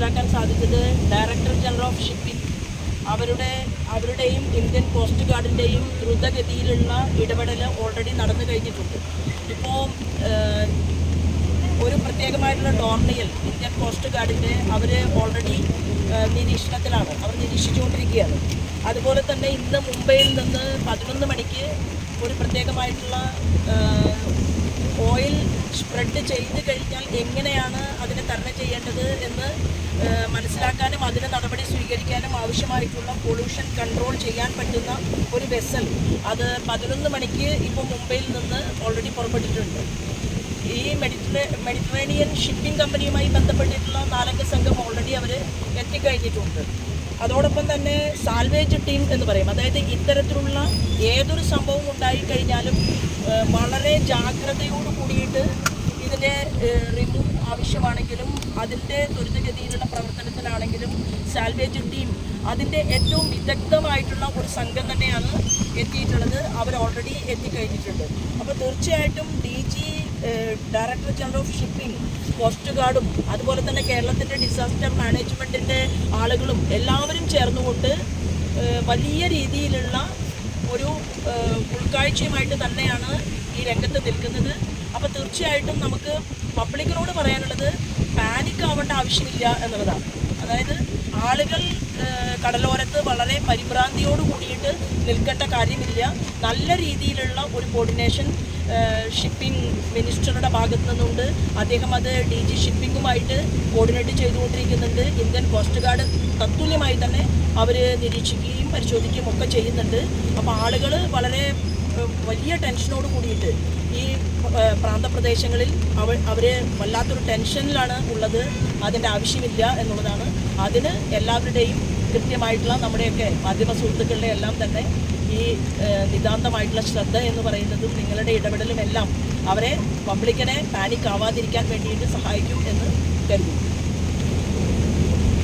മനസ്സിലാക്കാൻ സാധിച്ചത് director general of shipping അവരുടെ അവരുടെയും ഇന്ത്യൻ കോസ്റ്റ് ഗാർഡിന്റെയും ദ്രുതഗതിയിലുള്ള ഇടപെടൽ ഓൾറെഡി നടന്നു കഴിഞ്ഞിട്ടുണ്ട്. ഇപ്പോൾ ഒരു പ്രത്യേകമായിട്ടുള്ള ഡോർണിയൽ ഇന്ത്യൻ കോസ്റ്റ് ഗാർഡിന്റെ അവർ ഓൾറെഡി നിരീക്ഷണത്തിലാണ്. അവർ നിരീക്ഷിച്ചുകൊണ്ടിരിക്കുകയാണ്. അതുപോലെ തന്നെ ഇന്ന് മുംബൈയിൽ നിന്ന് പതിനൊന്ന് മണിക്ക് ഒരു പ്രത്യേകമായിട്ടുള്ള ചെയ്ത് കഴിഞ്ഞാൽ എങ്ങനെയാണ് അതിനെ തരണം ചെയ്യേണ്ടത് എന്ന് മനസ്സിലാക്കാനും അതിന് നടപടി സ്വീകരിക്കാനും ആവശ്യമായിട്ടുള്ള പൊല്യൂഷൻ കൺട്രോൾ ചെയ്യാൻ പറ്റുന്ന ഒരു വെസൽ അത് പതിനൊന്ന് മണിക്ക് ഇപ്പോൾ മുംബൈയിൽ നിന്ന് ഓൾറെഡി പുറപ്പെട്ടിട്ടുണ്ട്. ഈ മെഡിറ്ററേ മെഡിറ്ററേനിയൻ ഷിപ്പിംഗ് കമ്പനിയുമായി ബന്ധപ്പെട്ടിട്ടുള്ള നാലംഗ സംഘം ഓൾറെഡി അവർ എത്തിക്കഴിഞ്ഞിട്ടുണ്ട്. അതോടൊപ്പം തന്നെ സാൽവേജ് ടീം എന്ന് പറയും. അതായത് ഇത്തരത്തിലുള്ള ഏതൊരു സംഭവം ഉണ്ടായിക്കഴിഞ്ഞാലും വളരെ ജാഗ്രതയോട് കൂടിയിട്ട് ഇതിന്റെ റിമൂവ് ആവശ്യമാണെങ്കിലും അതിന്റെ ത്വരിതഗതിയിലുള്ള പ്രവർത്തനത്തിലാണെങ്കിലും സാൽവേജ് ടീം അതിന്റെ ഏറ്റവും വിദഗ്ധമായിട്ടുള്ള ഒരു സംഘം തന്നെയാണ് എത്തിയിട്ടുള്ളത്. അവർ ഓൾറെഡി എത്തിക്കഴിഞ്ഞിട്ടുണ്ട്. അപ്പോൾ തീർച്ചയായിട്ടും D G director general of shipping coast ഗാർഡും അതുപോലെ തന്നെ കേരളത്തിന്റെ ഡിസാസ്റ്റർ മാനേജ്മെന്റിന്റെ ആളുകളും എല്ലാവരും ചേർന്നുകൊണ്ട് വലിയ രീതിയിലുള്ള ഒരു ഉൾക്കാഴ്ചയുമായിട്ട് തന്നെയാണ് ഈ രംഗത്ത് നിൽക്കുന്നത്. അപ്പോൾ തീർച്ചയായിട്ടും നമുക്ക് പബ്ലിക്കിനോട് പറയാനുള്ളത് പാനിക് ആവേണ്ട ആവശ്യമില്ല എന്നുള്ളതാണ്. അതായത് ആളുകൾ കടലോരത്ത് വളരെ പരിഭ്രാന്തിയോട് കൂടിയിട്ട് നിൽക്കേണ്ട കാര്യമില്ല. നല്ല രീതിയിലുള്ള ഒരു കോർഡിനേഷൻ ഷിപ്പിംഗ് മിനിസ്റ്ററുടെ ഭാഗത്തു നിന്നുണ്ട്. അദ്ദേഹം അത് ഡി ജി ഷിപ്പിങ്ങുമായിട്ട് കോർഡിനേറ്റ് ചെയ്തുകൊണ്ടിരിക്കുന്നുണ്ട്. ഇന്ത്യൻ കോസ്റ്റ് ഗാർഡ് തത്തുല്യമായി തന്നെ അവർ നിരീക്ഷിക്കുകയും പരിശോധിക്കുകയും ഒക്കെ ചെയ്യുന്നുണ്ട്. അപ്പോൾ ആളുകൾ വളരെ വലിയ ടെൻഷനോട് കൂടിയിട്ട് ഈ പ്രാന്തപ്രദേശങ്ങളിൽ അവ അവർ വല്ലാത്തൊരു ടെൻഷനിലാണ് ഉള്ളത്. അതിന്റെ ആവശ്യമില്ല എന്നുള്ളതാണ്. അതിന് എല്ലാവരുടെയും കൃത്യമായിട്ടുള്ള നമ്മുടെയൊക്കെ മാധ്യമ സുഹൃത്തുക്കളുടെ എല്ലാം തന്നെ ഈ നിതാന്തമായിട്ടുള്ള ശ്രദ്ധ എന്ന് പറയുന്നതും നിങ്ങളുടെ ഇടപെടലും എല്ലാം അവരെ പബ്ലിക്കിനെ പാനിക് ആവാതിരിക്കാൻ വേണ്ടിയിട്ട് സഹായിക്കും എന്ന് കരുതുന്നു.